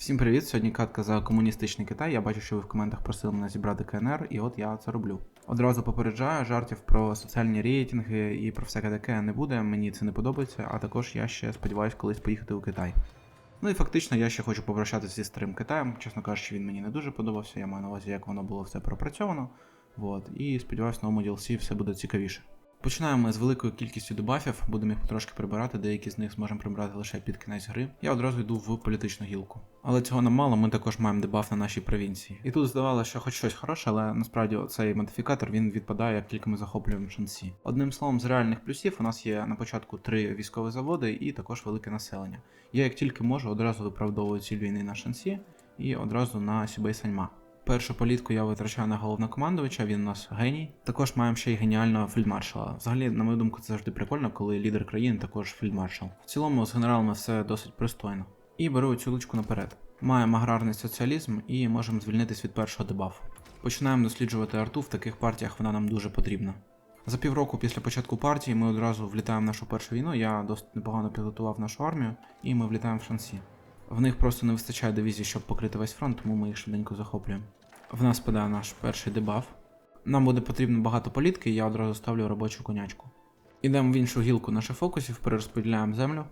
Всім привіт! Сьогодні катка за комуністичний Китай. Я бачу, що ви в коментах просили мене зібрати КНР, і от я це роблю. Одразу попереджаю, жартів про соціальні рейтинги і про всяке таке не буде. Мені це не подобається, а також я ще сподіваюся колись поїхати у Китай. Ну і фактично я ще хочу попрощатися зі старим Китаєм. Чесно кажучи, він мені не дуже подобався. Я маю на увазі, як воно було все пропрацьовано. Вот. І сподіваюся, новому DLC все буде цікавіше. Починаємо ми з великою кількістю дебафів, будемо їх потрошки прибирати, деякі з них зможемо прибрати лише під кінець гри. Я одразу йду в політичну гілку. Але цього нам мало, ми також маємо дебаф на нашій провінції. І тут здавалося, що хоч щось хороше, але насправді цей модифікатор він відпадає, як тільки ми захоплюємо шансі. Одним словом, з реальних плюсів у нас є на початку три військові заводи і також велике населення. Я як тільки можу, одразу виправдовую війни на шансі і одразу на Сібей Саньма. Першу політку я витрачаю на головнокомандувача, він у нас геній. Також маємо ще й геніального фельдмаршала. Взагалі, на мою думку, це завжди прикольно, коли лідер країни також фельдмаршал. В цілому з генералами все досить пристойно. І беру цю лучку наперед. Маємо аграрний соціалізм і можемо звільнитись від першого дебафу. Починаємо досліджувати арту, в таких партіях вона нам дуже потрібна. За півроку після початку партії ми одразу влітаємо в нашу першу війну. Я досить непогано підготував нашу армію, і ми влітаємо в шансі. В них просто не вистачає дивізій, щоб покрити весь фронт, тому ми їх швиденько захоплюємо. В нас падає наш перший дебаф. Нам буде потрібно багато політки, і я одразу ставлю робочу конячку. Ідемо в іншу гілку наших фокусів, перерозподіляємо землю.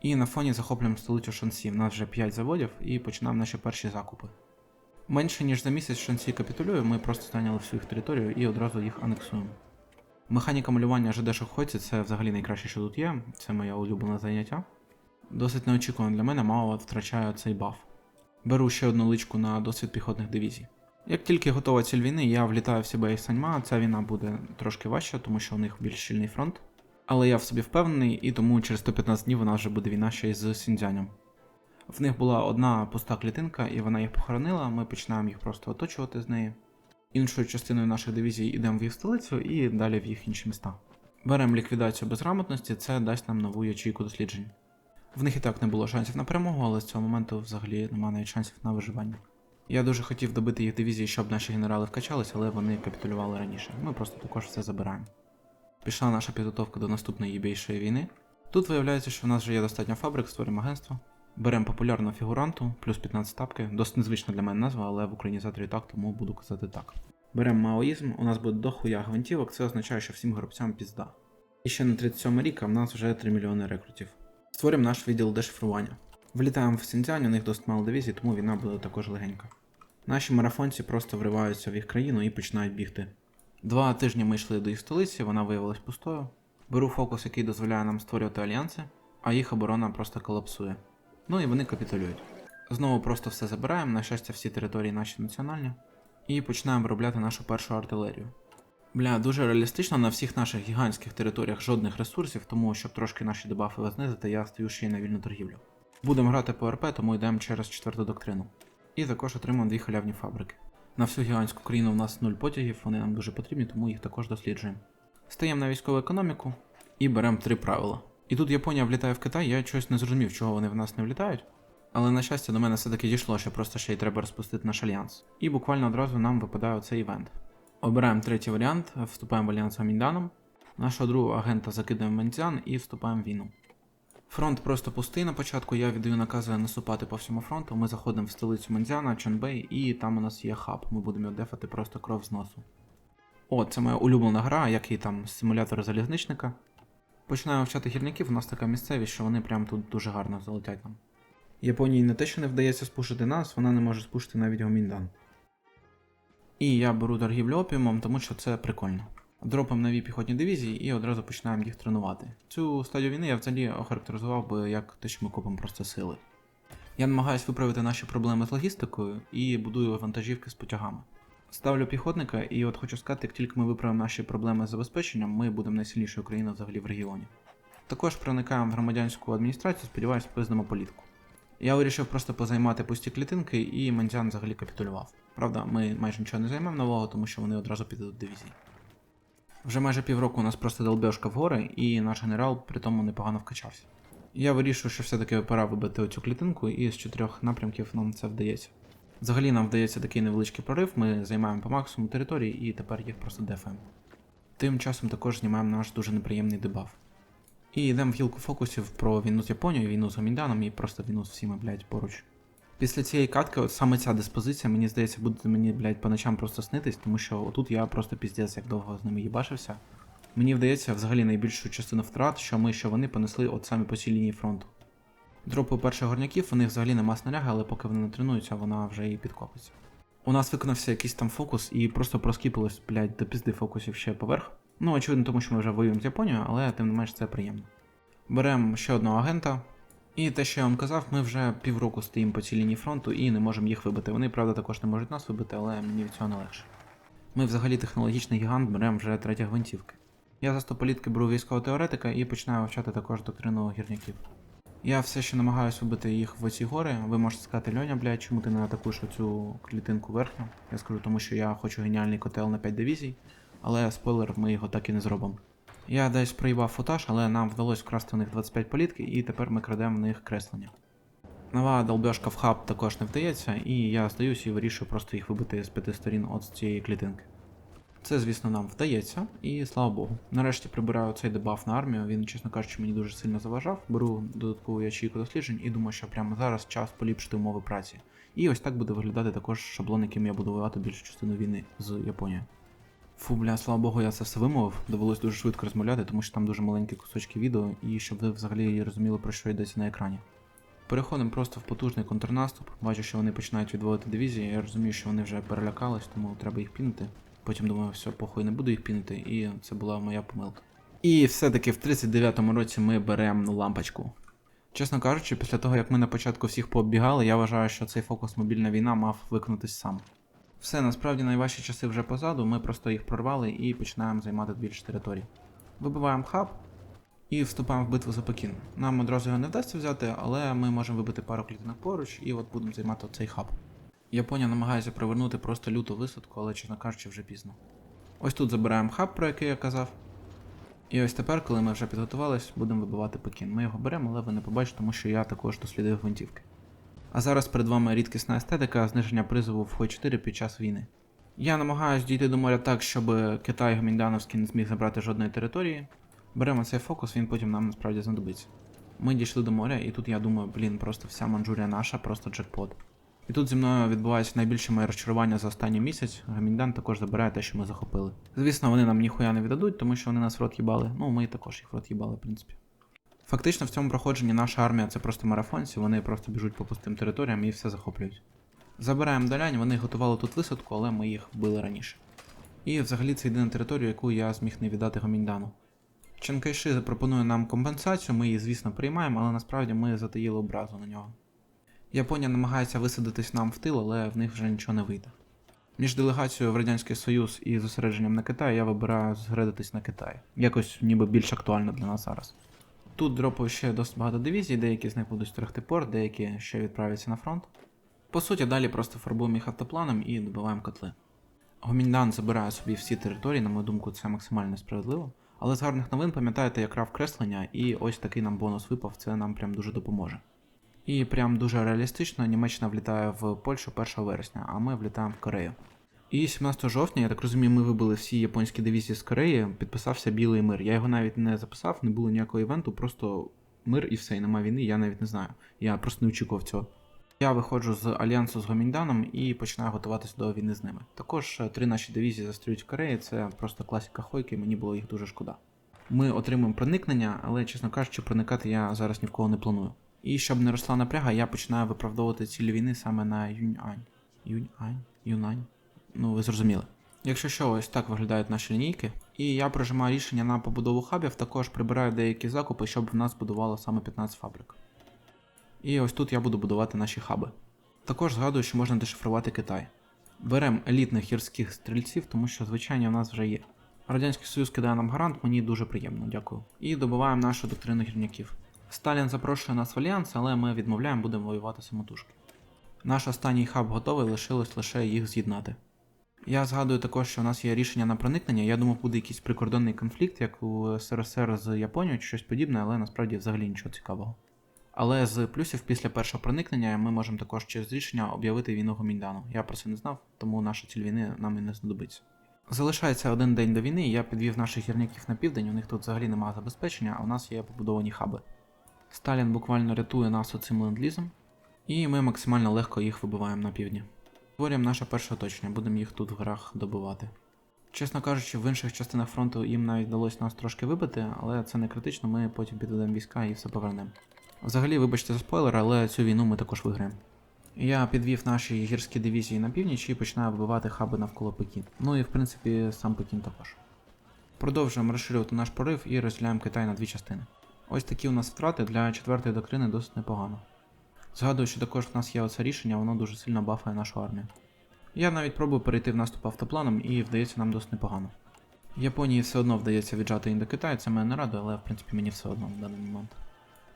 І на фоні захоплюємо столицю Шансі. У нас вже 5 заводів і починаємо наші перші закупи. Менше ніж за місяць Шансі капітулює, ми просто зайняли всю їх територію і одразу їх анексуємо. Механіка малювання ЖД Шохоці це взагалі найкраще, що тут є, це моє улюблене заняття. Досить неочікувано для мене, мало втрачаю цей баф. Беру ще одну личку на досвід піхотних дивізій. Як тільки готова ціль війни, я влітаю в себе і Саньма, ця війна буде трошки важча, тому що у них більш щільний фронт. Але я в собі впевнений, і тому через 115 днів нас вже буде війна ще й з Сіндзянем. В них була одна пуста клітинка, і вона їх похоронила, ми починаємо їх просто оточувати з неї. Іншою частиною наших дивізій йдемо в їх столицю і далі в їх інші міста. Беремо ліквідацію безграмотності, це дасть нам нову ячейку досліджень. В них і так не було шансів на перемогу, але з цього моменту взагалі немає навіть шансів на виживання. Я дуже хотів добити їх дивізії, щоб наші генерали вкачались, але вони капітулювали раніше. Ми просто також все забираємо. Пішла наша підготовка до наступної єбейшої війни. Тут виявляється, що в нас вже є достатньо фабрик, створюємо агентство. Беремо популярну фігуранту, плюс 15 тапки. Досить незвична для мене назва, але в українізаторі так, тому буду казати так. Беремо маоїзм, у нас буде дохуя гвинтівок, це означає, що всім гробцям пізда. І ще на 37 рік, а в нас вже 3 мільйони рекрутів. Створимо наш відділ дешифрування. Влітаємо в Сінцянь, у них досить мало дивізій, тому війна буде також легенька. Наші марафонці просто вриваються в їх країну і починають бігти. Два тижні ми йшли до їх столиці, вона виявилась пустою. Беру фокус, який дозволяє нам створювати альянси, а їх оборона просто колапсує. Ну і вони капітулюють. Знову просто все забираємо, на щастя, всі території наші національні, і починаємо виробляти нашу першу артилерію. Бля, дуже реалістично на всіх наших гігантських територіях жодних ресурсів, тому щоб трошки наші дебафи знизити, я стою ще й на вільну торгівлю. Будемо грати по РП, тому йдемо через четверту доктрину. І також отримуємо дві халявні фабрики. На всю гігантську країну в нас нуль потягів, вони нам дуже потрібні, тому їх також досліджуємо. Стаємо на військову економіку і беремо три правила. І тут Японія влітає в Китай, я щось не зрозумів, чого вони в нас не влітають. Але на щастя, до мене все-таки дійшло, що просто ще й треба розпустити наш альянс. І буквально одразу нам випадає оцей івент. Обираємо третій варіант, вступаємо в альянс з Амінданом. Нашого другого агента закидаємо в Менцян і вступаємо в війну. Фронт просто пустий на початку, я віддаю накази наступати по всьому фронту. Ми заходимо в столицю Мензяна, Чонбей, і там у нас є хаб. Ми будемо його дефати просто кров з носу. О, це моя улюблена гра, як і там симулятор залізничника. Починаю вчати гірників, у нас така місцевість, що вони прямо тут дуже гарно залетять нам. Японії не те, що не вдається спушити нас, вона не може спушити навіть Гоміндан. І я беру торгівлю опіумом, тому що це прикольно. Дропаємо нові піхотні дивізії і одразу починаємо їх тренувати. Цю стадію війни я взагалі охарактеризував би як те, що ми купимо просто сили. Я намагаюся виправити наші проблеми з логістикою і будую вантажівки з потягами. Ставлю піхотника, і от хочу сказати, як тільки ми виправимо наші проблеми з забезпеченням, ми будемо найсильнішою країною взагалі в регіоні. Також проникаємо в громадянську адміністрацію, сподіваюся, пиздамо політку. Я вирішив просто позаймати пусті клітинки, і Мандзян взагалі капітулював. Правда, ми майже нічого не займемо нового, тому що вони одразу підуть до дивізії. Вже майже півроку у нас просто долбежка в гори, і наш генерал при тому непогано вкачався. Я вирішую, що все-таки пора вибити оцю клітинку, і з чотирьох напрямків нам це вдається. Взагалі нам вдається такий невеличкий прорив, ми займаємо по максимуму території і тепер їх просто дефаємо. Тим часом також знімаємо наш дуже неприємний дебаф. І йдемо в гілку фокусів про війну з Японією, війну з Гомінданом і просто війну з всіми, блядь, поруч. Після цієї катки, от саме ця диспозиція, мені здається, буде мені, блядь, по ночам просто снитись, тому що отут я просто піздець як довго з ними їбашився. Мені вдається взагалі найбільшу частину втрат, що ми, що вони понесли от саме по цій лінії фронту. Дропи перших горняків, у них взагалі нема снаряги, але поки вони не тренуються, вона вже і підкопиться. У нас виконався якийсь там фокус і просто проскіпилось, блядь, до пізди фокусів ще поверх. Ну, очевидно, тому що ми вже воюємо з Японією, але тим не менш це приємно. Беремо ще одного агента. І те, що я вам казав, ми вже півроку стоїмо по цій лінії фронту і не можемо їх вибити. Вони, правда, також не можуть нас вибити, але мені від цього не легше. Ми взагалі технологічний гігант беремо вже третя гвинтівки. Я за стополітки беру військового теоретика і починаю вивчати також доктрину гірняків. Я все ще намагаюся вбити їх в оці гори. Ви можете сказати, Льоня, блядь, чому ти не атакуєш оцю клітинку верхню? Я скажу, тому що я хочу геніальний котел на 5 дивізій, але спойлер, ми його так і не зробимо. Я десь проїбав футаж, але нам вдалося вкрасти у них 25 політки, і тепер ми крадемо в них креслення. Нова долбьошка в хаб також не вдається, і я здаюсь і вирішую просто їх вибити з п'яти сторін от з цієї клітинки. Це, звісно, нам вдається, і слава Богу. Нарешті прибираю цей дебаф на армію. Він, чесно кажучи, мені дуже сильно заважав. Беру додаткову ячейку досліджень і думаю, що прямо зараз час поліпшити умови праці. І ось так буде виглядати також шаблон, яким я буду воювати більшу частину війни з Японією. Фу, бля, слава Богу, я це все вимовив. Довелось дуже швидко розмовляти, тому що там дуже маленькі кусочки відео, і щоб ви взагалі розуміли, про що йдеться на екрані. Переходимо просто в потужний контрнаступ. Бачу, що вони починають відводити дивізії. Я розумію, що вони вже перелякались, тому треба їх пінити. Потім думаю, все, похуй, не буду їх пінити, і це була моя помилка. І все-таки в 39-му році ми беремо лампочку. Чесно кажучи, після того як ми на початку всіх пооббігали, я вважаю, що цей фокус мобільна війна мав виконатись сам. Все, насправді найважчі часи вже позаду, ми просто їх прорвали і починаємо займати більше територій. Вибиваємо хаб і вступаємо в битву за Пекін. Нам одразу його не вдасться взяти, але ми можемо вибити пару клітинок поруч і от будемо займати цей хаб. Японія намагається привернути просто люту висадку, але, чесно кажучи, вже пізно. Ось тут забираємо хаб, про який я казав. І ось тепер, коли ми вже підготувались, будемо вибивати Пекін. Ми його беремо, але ви не побачите, тому що я також дослідив гвинтівки. А зараз перед вами рідкісна естетика зниження призову в Хой 4 під час війни. Я намагаюсь дійти до моря так, щоб Китай Гоміндановський не зміг забрати жодної території. Беремо цей фокус, він потім нам насправді знадобиться. Ми дійшли до моря, і тут я думаю, блін, просто вся Манчжурія наша, просто джекпот. І тут зі мною відбувається найбільше моє розчарування за останній місяць. Гаміндан також забирає те, що ми захопили. Звісно, вони нам ніхуя не віддадуть, тому що вони нас в рот їбали. Ну, ми також їх в рот їбали, в принципі. Фактично, в цьому проходженні наша армія це просто марафонці, вони просто біжуть по пустим територіям і все захоплюють. Забираємо долянь, вони готували тут висадку, але ми їх вбили раніше. І взагалі це єдина територія, яку я зміг не віддати Гоміндану. Чанкайши запропонує нам компенсацію, ми її, звісно, приймаємо, але насправді ми затаїли образу на нього. Японія намагається висадитись нам в тил, але в них вже нічого не вийде. Між делегацією в Радянський Союз і зосередженням на Китай я вибираю згредитись на Китай. Якось ніби більш актуально для нас зараз. Тут дропаю ще досить багато дивізій, деякі з них будуть стерегти порт, деякі ще відправляться на фронт. По суті, далі просто фарбуємо їх автопланом і добиваємо котли. Гоміндан забирає собі всі території, на мою думку, це максимально справедливо. Але з гарних новин пам'ятаєте, я крав креслення, і ось такий нам бонус випав, це нам прям дуже допоможе. І прям дуже реалістично Німеччина влітає в Польщу 1 вересня, а ми влітаємо в Корею. І 17 жовтня, я так розумію, ми вибили всі японські дивізії з Кореї, підписався білий мир. Я його навіть не записав, не було ніякого івенту, просто мир і все, і нема війни, я навіть не знаю. Я просто не очікував цього. Я виходжу з альянсу з Гомінданом і починаю готуватися до війни з ними. Також е, три наші дивізії застрюють в Кореї, це просто класика хойки, мені було їх дуже шкода. Ми отримуємо проникнення, але, чесно кажучи, проникати я зараз ні в кого не планую. І щоб не росла напряга, я починаю виправдовувати цілі війни саме на Юньань. Юньань? Юнань? Ну, ви зрозуміли. Якщо що, ось так виглядають наші лінійки. І я прожимаю рішення на побудову хабів, також прибираю деякі закупи, щоб в нас будувало саме 15 фабрик. І ось тут я буду будувати наші хаби. Також згадую, що можна дешифрувати Китай. Беремо елітних гірських стрільців, тому що звичайні в нас вже є. Радянський Союз кидає нам гарант, мені дуже приємно, дякую. І добиваємо нашу доктрину гірняків. Сталін запрошує нас в альянс, але ми відмовляємо, будемо воювати самотужки. Наш останній хаб готовий, лишилось лише їх з'єднати. Я згадую також, що у нас є рішення на проникнення. Я думав, буде якийсь прикордонний конфлікт, як у СРСР з Японією чи щось подібне, але насправді взагалі нічого цікавого. Але з плюсів після першого проникнення ми можемо також через рішення об'явити війну Гоміндану. Я про це не знав, тому наша ціль війни нам і не знадобиться. Залишається один день до війни, я підвів наших гірників на південь, у них тут взагалі немає забезпечення, а у нас є побудовані хаби. Сталін буквально рятує нас оцим ленд-лізом. І ми максимально легко їх вибиваємо на півдні. Створюємо наше перше оточення, будемо їх тут в горах добивати. Чесно кажучи, в інших частинах фронту їм навіть вдалося нас трошки вибити, але це не критично, ми потім підведемо війська і все повернемо. Взагалі, вибачте за спойлер, але цю війну ми також виграємо. Я підвів наші гірські дивізії на північ і починаю вбивати хаби навколо Пекін. Ну і в принципі сам Пекін також. Продовжуємо розширювати наш порив і розділяємо Китай на дві частини. Ось такі у нас втрати для четвертої доктрини досить непогано. Згадую, що також в нас є оце рішення, воно дуже сильно бафає нашу армію. Я навіть пробую перейти в наступ автопланом і вдається нам досить непогано. Японії все одно вдається віджати Індокитай, це мене не радує, але в принципі мені все одно в даний момент.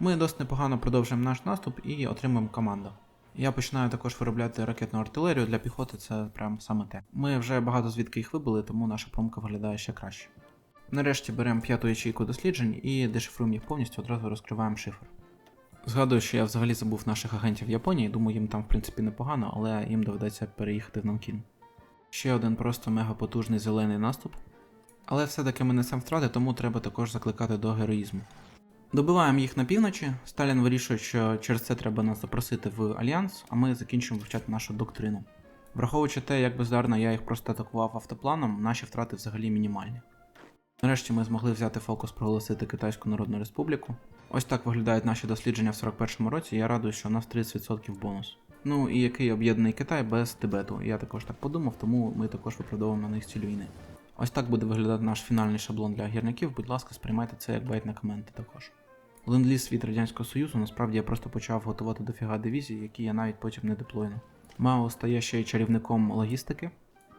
Ми досить непогано продовжуємо наш наступ і отримуємо команду. Я починаю також виробляти ракетну артилерію для піхоти, це прям саме те. Ми вже багато звідки їх вибили, тому наша промка виглядає ще краще. Нарешті беремо п'яту ячейку досліджень і дешифруємо їх повністю, одразу розкриваємо шифр. Згадую, що я взагалі забув наших агентів в Японії, думаю, їм там в принципі непогано, але їм доведеться переїхати в Нанкін. Ще один просто мегапотужний зелений наступ. Але все-таки ми несемо втрати, тому треба також закликати до героїзму. Добиваємо їх на півночі. Сталін вирішує, що через це треба нас запросити в альянс, а ми закінчимо вивчати нашу доктрину. Враховуючи те, як бездарно я їх просто атакував автопланом, наші втрати взагалі мінімальні. Нарешті ми змогли взяти фокус проголосити Китайську Народну Республіку. Ось так виглядають наші дослідження в 41-му році, я радую, що у нас 30% бонус. Ну і який об'єднаний Китай без Тибету. Я також так подумав, тому ми також виправдовуємо на них ціль війни. Ось так буде виглядати наш фінальний шаблон для гірників. Будь ласка, сприймайте це як байт на коменти також. Ленд-ліз від Радянського Союзу насправді я просто почав готувати дофіга дивізій, які я навіть потім не деплойну. Мао стає ще й чарівником логістики,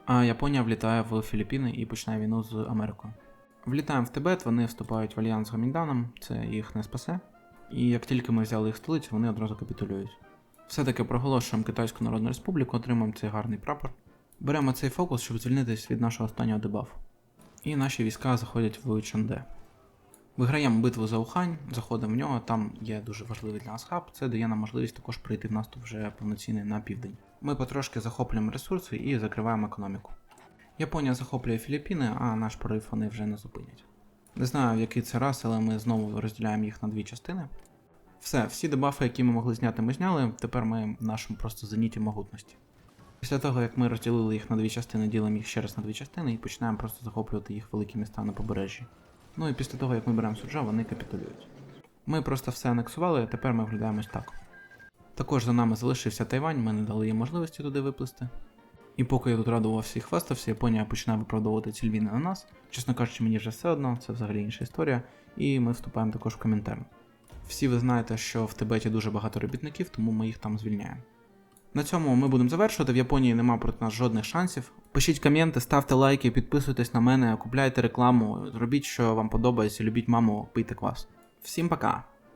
а Японія влітає в Філіппіни і починає війну з Америкою. Влітаємо в Тибет, вони вступають в альянс з Гамінданом, це їх не спасе. І як тільки ми взяли їх столицю, вони одразу капітулюють. Все-таки проголошуємо Китайську Народну Республіку, отримуємо цей гарний прапор. Беремо цей фокус, щоб звільнитись від нашого останнього дебафу. І наші війська заходять в Чанде. Виграємо битву за Ухань, заходимо в нього, там є дуже важливий для нас хаб, це дає нам можливість також прийти в наступ вже повноцінний на південь. Ми потрошки захоплюємо ресурси і закриваємо економіку. Японія захоплює Філіппіни, а наш порив вони вже не зупинять. Не знаю в який це раз, але ми знову розділяємо їх на дві частини. Все, всі дебафи, які ми могли зняти, ми зняли. Тепер ми в нашому просто зеніті могутності. Після того, як ми розділили їх на дві частини, ділимо їх ще раз на дві частини і починаємо просто захоплювати їх великі міста на побережжі. Ну і після того, як ми беремо суджа, вони капітулюють. Ми просто все анексували, а тепер ми виглядаємось так. Також за нами залишився Тайвань, ми не дали їм можливості туди виплисти. І поки я тут радувався і хвастався, Японія починає виправдовувати ціль війни на нас. Чесно кажучи, мені вже все одно, це взагалі інша історія, і ми вступаємо також в коментар. Всі ви знаєте, що в Тибеті дуже багато робітників, тому ми їх там звільняємо. На цьому ми будемо завершувати. В Японії нема проти нас жодних шансів. Пишіть коменти, ставте лайки, підписуйтесь на мене, купляйте рекламу, робіть, що вам подобається, любіть маму, пийте квас. Всім пока!